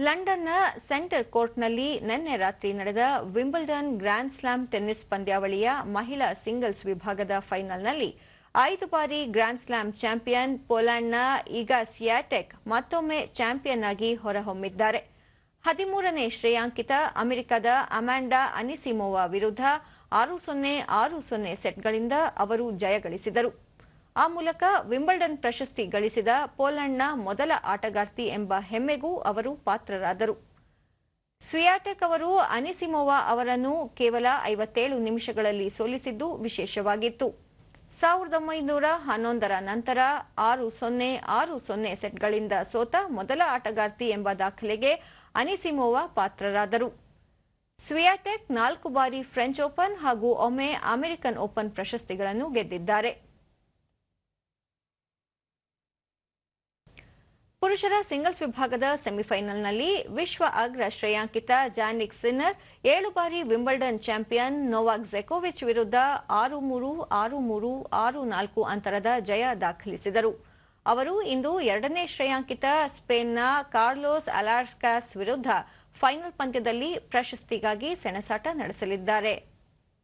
ಲಂಡನ್ನ ಸೆಂಟರ್ ಕೋರ್ಟ್ನಲ್ಲಿ ನಿನ್ನೆ ರಾತ್ರಿ ನಡೆದ ವಿಂಬಲ್ಡನ್ ಗ್ರ್ಯಾಂಡ್ ಸ್ಲಾಮ್ ಟೆನ್ನಿಸ್ ಪಂದ್ಯಾವಳಿಯ ಮಹಿಳಾ ಸಿಂಗಲ್ಸ್ ವಿಭಾಗದ ಫೈನಲ್ನಲ್ಲಿ ಐದು ಬಾರಿ ಗ್ರ್ಯಾಂಡ್ ಸ್ಲಾಮ್ ಚಾಂಪಿಯನ್ ಪೋಲೆಂಡ್ನ ಇಗಾ ಸಿಯಾಟೆಕ್ ಮತ್ತೊಮ್ಮೆ ಚಾಂಪಿಯನ್ ಆಗಿ ಹೊರಹೊಮ್ಮಿದ್ದಾರೆ. ಹದಿಮೂರನೇ ಶ್ರೇಯಾಂಕಿತ ಅಮೆರಿಕದ ಅಮ್ಯಾಂಡಾ ಅನಿಸಿಮೋವಾ ವಿರುದ್ಧ ಆರು ಸೊನ್ನೆ ಆರು ಸೊನ್ನೆ ಸೆಟ್ಗಳಿಂದ ಅವರು ಜಯಗಳಿಸಿದರು ಆ ಮೂಲಕ ವಿಂಬಲ್ಡನ್ ಪ್ರಶಸ್ತಿ ಗಳಿಸಿದ ಪೋಲೆಂಡ್ನ ಮೊದಲ ಆಟಗಾರ್ತಿ ಎಂಬ ಹೆಮ್ಮೆಗೂ ಅವರು ಪಾತ್ರರಾದರು. ಸ್ವಿಯಾಟೆಕ್ ಅವರು ಅನಿಸಿಮೋವಾ ಅವರನ್ನು ಕೇವಲ ಐವತ್ತೇಳು ನಿಮಿಷಗಳಲ್ಲಿ ಸೋಲಿಸಿದ್ದು ವಿಶೇಷವಾಗಿತ್ತು. ಸಾವಿರದ ಒಂಬೈನೂರ ಹನ್ನೊಂದರ ನಂತರ ಆರು ಸೊನ್ನೆ ಆರು ಸೊನ್ನೆ ಸೆಟ್ಗಳಿಂದ ಸೋತ ಮೊದಲ ಆಟಗಾರ್ತಿ ಎಂಬ ದಾಖಲೆಗೆ ಅನಿಸಿಮೋವಾ ಪಾತ್ರರಾದರು. ಸ್ವಿಯಾಟೆಕ್ ನಾಲ್ಕು ಬಾರಿ ಫ್ರೆಂಚ್ ಓಪನ್ ಹಾಗೂ ಒಮ್ಮೆ ಅಮೆರಿಕನ್ ಓಪನ್ ಪ್ರಶಸ್ತಿಗಳನ್ನು ಗೆದ್ದಿದ್ದಾರೆ. ಪುರುಷರ ಸಿಂಗಲ್ಸ್ ವಿಭಾಗದ ಸೆಮಿಫೈನಲ್ನಲ್ಲಿ ವಿಶ್ವ ಅಗ್ರ ಶ್ರೇಯಾಂಕಿತ ಜಾನಿಕ್ ಸಿನ್ನರ್, ಏಳು ಬಾರಿ ವಿಂಬಲ್ಡನ್ ಚಾಂಪಿಯನ್ ನೋವಾಕ್ ಜೆಕೋವಿಚ್ ವಿರುದ್ಧ ಆರು ಮೂರು ಆರು ಮೂರು, ಆರು ನಾಲ್ಕು ಅಂತರದ ಜಯ ದಾಖಲಿಸಿದರು. ಅವರು ಇಂದು ಎರಡನೇ ಶ್ರೇಯಾಂಕಿತ ಸ್ಪೇನ್ನ ಕಾರ್ಲೋಸ್ ಅಲಾರ್ಸ್ಕಾಸ್ ವಿರುದ್ಧ ಫೈನಲ್ ಪಂದ್ಯದಲ್ಲಿ ಪ್ರಶಸ್ತಿಗಾಗಿ ಸೆಣಸಾಟ ನಡೆಸಲಿದ್ದಾರೆ.